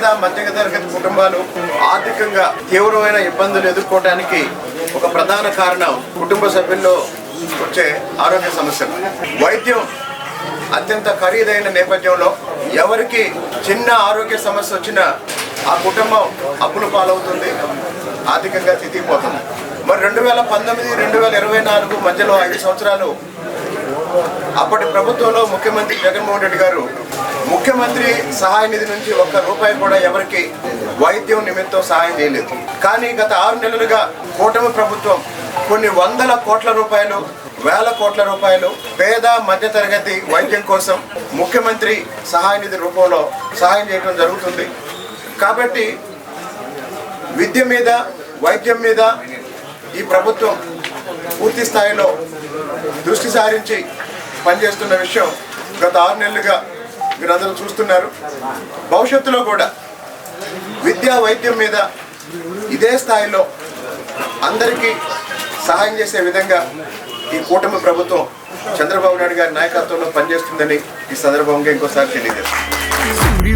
పేద మధ్యతరగతి కుటుంబాలు ఆర్థికంగా తీవ్రమైన ఇబ్బందులు ఎదుర్కోవడానికి ఒక ప్రధాన కారణం కుటుంబ సభ్యుల్లో వచ్చే ఆరోగ్య సమస్యలు. వైద్యం అత్యంత ఖరీదైన నేపథ్యంలో ఎవరికి చిన్న ఆరోగ్య సమస్య వచ్చినా ఆ కుటుంబం అప్పుల పాలవుతుంది ఆర్థికంగా తిరిగిపోతుంది. మరి రెండు వేల పంతొమ్మిది రెండు వేల ఇరవై నాలుగు మధ్యలో ఐదు సంవత్సరాలు అప్పటి ప్రభుత్వంలో ముఖ్యమంత్రి జగన్మోహన్ రెడ్డి గారు ముఖ్యమంత్రి సహాయ నిధి నుంచి ఒక్క రూపాయి కూడా ఎవరికి వైద్యం నిమిత్తం సహాయం చేయలేదు. కానీ గత ఆరు నెలలుగా కూటమి ప్రభుత్వం కొన్ని వందల కోట్ల రూపాయలు వేల కోట్ల రూపాయలు పేద మధ్యతరగతి వైద్యం కోసం ముఖ్యమంత్రి సహాయ నిధి రూపంలో సహాయం చేయడం జరుగుతుంది. కాబట్టి విద్య మీద వైద్యం మీద ఈ ప్రభుత్వం పూర్తి స్థాయిలో దృష్టి సారించి పనిచేస్తున్న విషయం గత ఆరు నెలలుగా మీరందరూ చూస్తున్నారు. భవిష్యత్తులో కూడా విద్యా వైద్యం మీద ఇదే స్థాయిలో అందరికీ సహాయం చేసే విధంగా ఈ కూటమి ప్రభుత్వం చంద్రబాబు నాయుడు గారి నాయకత్వంలో పనిచేస్తుందని ఈ సందర్భంగా ఇంకోసారి తెలియజేస్తుంది